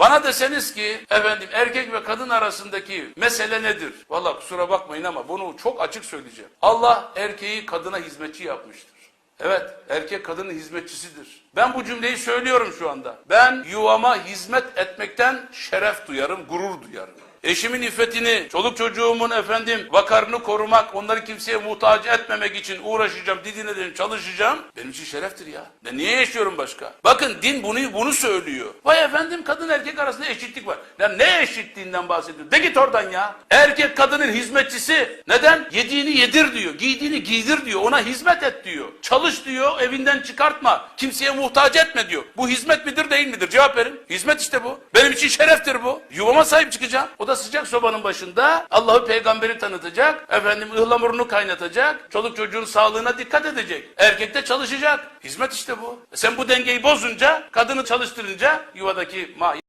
Bana deseniz ki efendim erkek ve kadın arasındaki mesele nedir? Valla kusura bakmayın ama bunu çok açık söyleyeceğim. Allah erkeği kadına hizmetçi yapmıştır. Evet, erkek kadının hizmetçisidir. Ben bu cümleyi söylüyorum şu anda. Ben yuvama hizmet etmekten şeref duyarım, gurur duyarım. Eşimin iffetini, çoluk çocuğumun efendim vakarını korumak, onları kimseye muhtaç etmemek için uğraşacağım, didine dedim, çalışacağım. Benim için şereftir ya. Ben niye yaşıyorum başka? Bakın din bunu bunu söylüyor. Vay efendim kadın erkek. Ya ne eşitliğinden bahsediyor? De git oradan ya. Erkek kadının hizmetçisi. Neden? Yediğini yedir diyor, giydiğini giydir diyor, ona hizmet et diyor. Çalış diyor, evinden çıkartma, kimseye muhtaç etme diyor. Bu hizmet midir değil midir? Cevap verin. Hizmet işte bu. Benim için şereftir bu. Yuvama sahip çıkacağım. O da sıcak sobanın başında Allah'ı peygamberi tanıtacak. Efendim ıhlamurunu kaynatacak. Çoluk çocuğun sağlığına dikkat edecek. Erkek de çalışacak. Hizmet işte bu. E sen bu dengeyi bozunca, kadını çalıştırınca yuvadaki ma